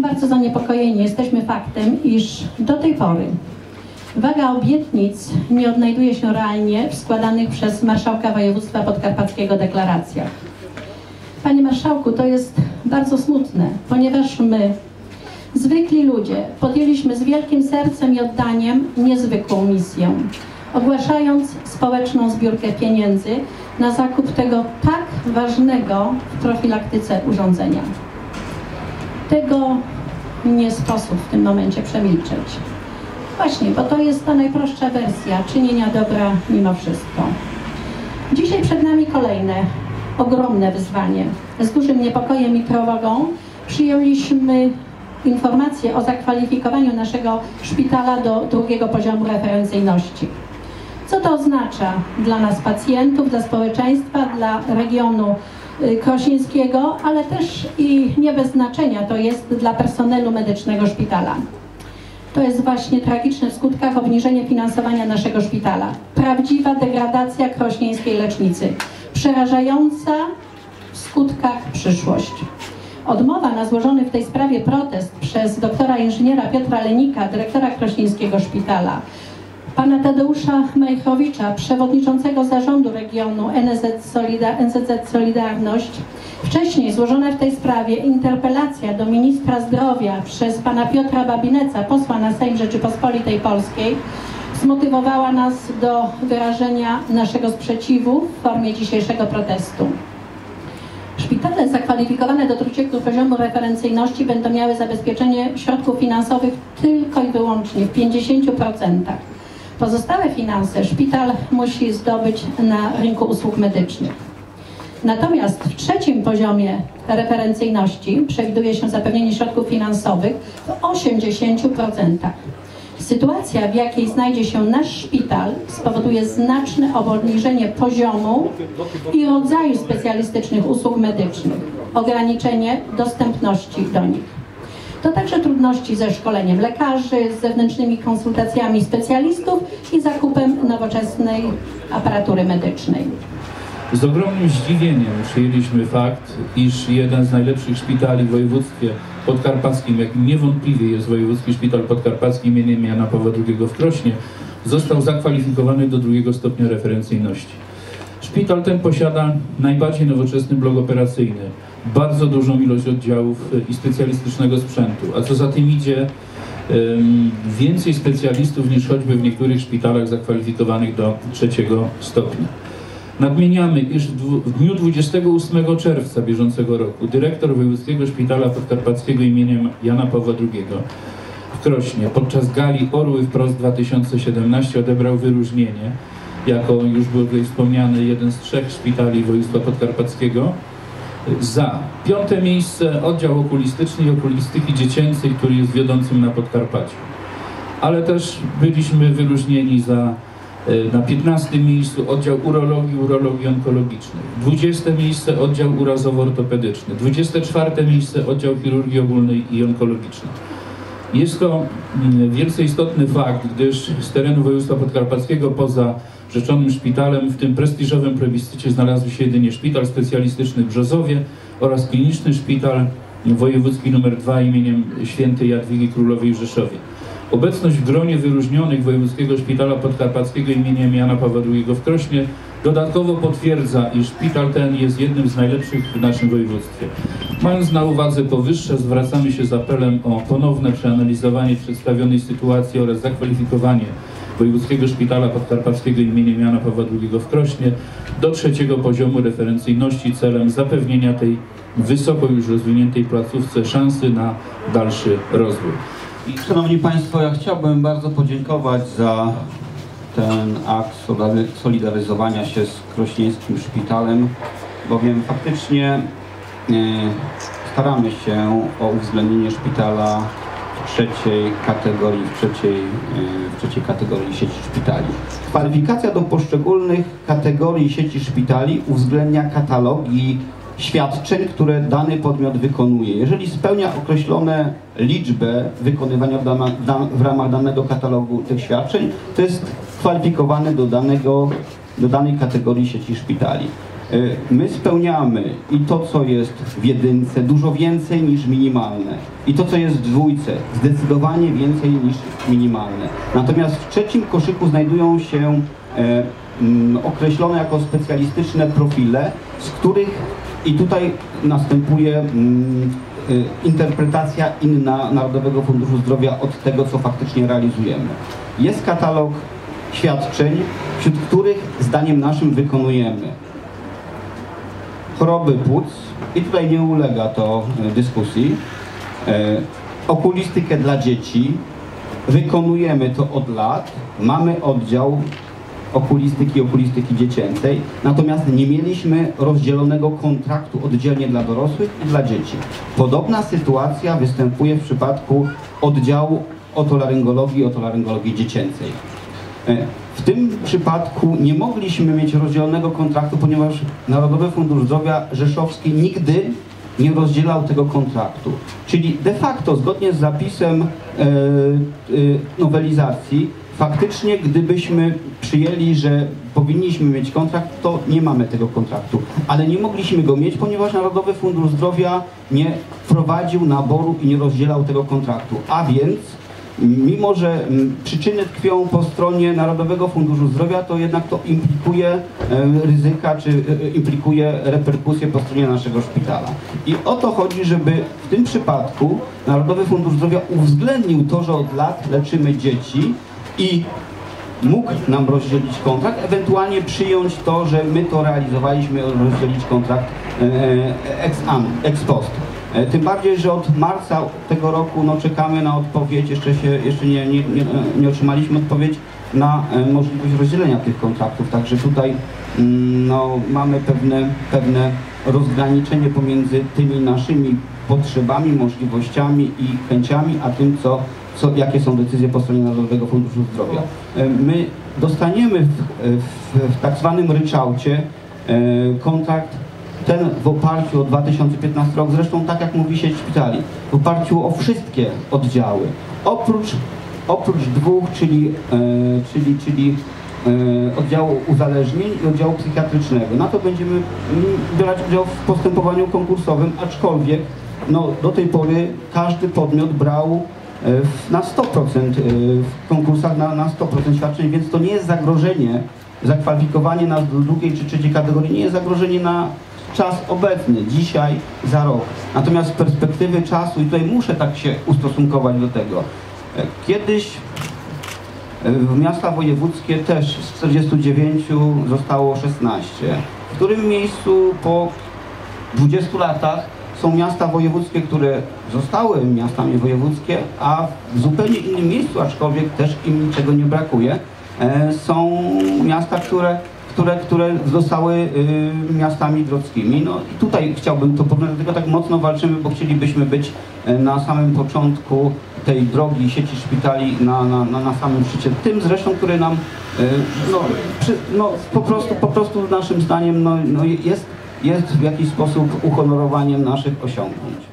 bardzo zaniepokojeni jesteśmy faktem, iż do tej pory waga obietnic nie odnajduje się realnie w składanych przez Marszałka Województwa Podkarpackiego deklaracjach. Panie Marszałku, to jest bardzo smutne, ponieważ my, zwykli ludzie, podjęliśmy z wielkim sercem i oddaniem niezwykłą misję, ogłaszając społeczną zbiórkę pieniędzy na zakup tego tak ważnego w profilaktyce urządzenia. Tego nie sposób w tym momencie przemilczeć. Właśnie, bo to jest ta najprostsza wersja czynienia dobra mimo wszystko. Dzisiaj przed nami kolejne ogromne wyzwanie. Z dużym niepokojem i trwogą przyjęliśmy informację o zakwalifikowaniu naszego szpitala do drugiego poziomu referencyjności. Co to oznacza dla nas pacjentów, dla społeczeństwa, dla regionu y, krośnieńskiego, ale też i nie bez znaczenia to jest dla personelu medycznego szpitala. To jest właśnie tragiczne w skutkach obniżenie finansowania naszego szpitala. Prawdziwa degradacja krośnieńskiej lecznicy. Przerażająca w skutkach przyszłość. Odmowa na złożony w tej sprawie protest przez doktora inżyniera Piotra Lenika, dyrektora Krośnieńskiego Szpitala, pana Tadeusza Majchrowicza, przewodniczącego zarządu regionu NSZ, Solida, NZZ Solidarność. Wcześniej złożona w tej sprawie interpelacja do ministra zdrowia przez pana Piotra Babineca, posła na Sejm Rzeczypospolitej Polskiej, zmotywowała nas do wyrażenia naszego sprzeciwu w formie dzisiejszego protestu. Szpitale zakwalifikowane do drugiego poziomu referencyjności będą miały zabezpieczenie środków finansowych tylko i wyłącznie w 50%. Pozostałe finanse szpital musi zdobyć na rynku usług medycznych. Natomiast w trzecim poziomie referencyjności przewiduje się zapewnienie środków finansowych w 80%. Sytuacja, w jakiej znajdzie się nasz szpital, spowoduje znaczne obniżenie poziomu i rodzaju specjalistycznych usług medycznych, ograniczenie dostępności do nich. To także trudności ze szkoleniem lekarzy, z zewnętrznymi konsultacjami specjalistów i zakupem nowoczesnej aparatury medycznej. Z ogromnym zdziwieniem przyjęliśmy fakt, iż jeden z najlepszych szpitali w województwie podkarpackim, jakim niewątpliwie jest Wojewódzki Szpital Podkarpacki im. Jana Pawła II w Krośnie, został zakwalifikowany do drugiego stopnia referencyjności. Szpital ten posiada najbardziej nowoczesny blok operacyjny, bardzo dużą ilość oddziałów i specjalistycznego sprzętu, a co za tym idzie więcej specjalistów niż choćby w niektórych szpitalach zakwalifikowanych do trzeciego stopnia. Nadmieniamy, iż w dniu 28 czerwca bieżącego roku dyrektor Wojewódzkiego Szpitala Podkarpackiego imieniem Jana Pawła II w Krośnie podczas gali Orły Wprost 2017 odebrał wyróżnienie jako już był wspomniany jeden z trzech szpitali województwa podkarpackiego za piąte miejsce oddział okulistyczny i okulistyki dziecięcej, który jest wiodącym na Podkarpaciu. Ale też byliśmy wyróżnieni za e, na 15 miejscu oddział urologii, urologii onkologicznej, 20 miejsce oddział urazowo-ortopedyczny, 24 miejsce oddział chirurgii ogólnej i onkologicznej. Jest to mm, wielce istotny fakt, gdyż z terenu województwa podkarpackiego poza rzeczonym szpitalem w tym prestiżowym plebiscycie znalazły się jedynie szpital specjalistyczny w Brzozowie oraz kliniczny szpital wojewódzki nr 2 imieniem świętej Jadwigi Królowej w Rzeszowie. Obecność w gronie wyróżnionych Wojewódzkiego Szpitala Podkarpackiego imieniem Jana Pawła II w Krośnie dodatkowo potwierdza, iż szpital ten jest jednym z najlepszych w naszym województwie. Mając na uwadze powyższe, zwracamy się z apelem o ponowne przeanalizowanie przedstawionej sytuacji oraz zakwalifikowanie Wojewódzkiego Szpitala Podkarpackiego im. Jana Pawła II w Krośnie do trzeciego poziomu referencyjności celem zapewnienia tej wysoko już rozwiniętej placówce szansy na dalszy rozwój. Szanowni Państwo, ja chciałbym bardzo podziękować za ten akt solidaryzowania się z krośnieńskim szpitalem, bowiem faktycznie e, staramy się o uwzględnienie szpitala trzeciej kategorii, w trzeciej, e, w trzeciej kategorii sieci szpitali. Kwalifikacja do poszczególnych kategorii sieci szpitali uwzględnia katalogi świadczeń, które dany podmiot wykonuje. Jeżeli spełnia określone liczbę wykonywania w, ramach danego katalogu tych świadczeń, to jest kwalifikowany do, danego, do danej kategorii sieci szpitali. Y, My spełniamy i to, co jest w jedynce, dużo więcej niż minimalne. I to, co jest w dwójce, zdecydowanie więcej niż minimalne. Natomiast w trzecim koszyku znajdują się e, określone jako specjalistyczne profile, z których i tutaj następuje mm, y, interpretacja inna Narodowego Funduszu Zdrowia od tego, co faktycznie realizujemy. Jest katalog świadczeń, wśród których zdaniem naszym wykonujemy choroby płuc i tutaj nie ulega to e, dyskusji. E, okulistykę dla dzieci. Wykonujemy to od lat. Mamy oddział okulistyki, okulistyki dziecięcej. Natomiast nie mieliśmy rozdzielonego kontraktu oddzielnie dla dorosłych i dla dzieci. Podobna sytuacja występuje w przypadku oddziału otolaryngologii, otolaryngologii dziecięcej. E, W tym przypadku nie mogliśmy mieć rozdzielonego kontraktu, ponieważ Narodowy Fundusz Zdrowia Rzeszowski nigdy nie rozdzielał tego kontraktu. Czyli de facto, zgodnie z zapisem e, e, nowelizacji, faktycznie gdybyśmy przyjęli, że powinniśmy mieć kontrakt, to nie mamy tego kontraktu. Ale nie mogliśmy go mieć, ponieważ Narodowy Fundusz Zdrowia nie wprowadził naboru i nie rozdzielał tego kontraktu. A więc mimo że mm, przyczyny tkwią po stronie Narodowego Funduszu Zdrowia, to jednak to implikuje e, ryzyka, czy e, implikuje reperkusje po stronie naszego szpitala. I o to chodzi, żeby w tym przypadku Narodowy Fundusz Zdrowia uwzględnił to, że od lat leczymy dzieci i mógł nam rozdzielić kontrakt, ewentualnie przyjąć to, że my to realizowaliśmy, rozdzielić kontrakt e, ex, an, ex post. E, Tym bardziej, że od marca tego roku no, czekamy na odpowiedź, jeszcze, się, jeszcze nie, nie, nie, nie otrzymaliśmy odpowiedź na e, możliwość rozdzielenia tych kontraktów. Także tutaj mm, no, mamy pewne, pewne rozgraniczenie pomiędzy tymi naszymi potrzebami, możliwościami i chęciami, a tym, co, co, jakie są decyzje po stronie Narodowego Funduszu Zdrowia. E, My dostaniemy w, w, w tak zwanym ryczałcie e, kontrakt ten w oparciu o 2015 rok, zresztą tak jak mówi sieć szpitali, w oparciu o wszystkie oddziały, oprócz, oprócz dwóch, czyli, e, czyli, czyli oddziału uzależnień i oddziału psychiatrycznego. Na to będziemy mm, brać udział w postępowaniu konkursowym, aczkolwiek no, do tej pory każdy podmiot brał na 100% e, w konkursach na, na 100% świadczeń, więc to nie jest zagrożenie, zakwalifikowanie nas do drugiej czy trzeciej kategorii nie jest zagrożenie na czas obecny, dzisiaj, za rok. Natomiast z perspektywy czasu, i tutaj muszę tak się ustosunkować do tego, e, kiedyś e, w miasta wojewódzkie też z 49 zostało 16. W którym miejscu po 20 latach są miasta wojewódzkie, które zostały miastami wojewódzkie, a w zupełnie innym miejscu, aczkolwiek też im niczego nie brakuje, e, są miasta, które, które, które zostały y, miastami grodzkimi. No i tutaj chciałbym to powiedzieć, dlatego tak mocno walczymy, bo chcielibyśmy być e, na samym początku tej drogi sieci szpitali na, na, na, na samym szczycie. Tym zresztą, który nam e, no, przy, no, po, prostu, po prostu naszym zdaniem no, no, jest, jest w jakiś sposób uhonorowaniem naszych osiągnięć.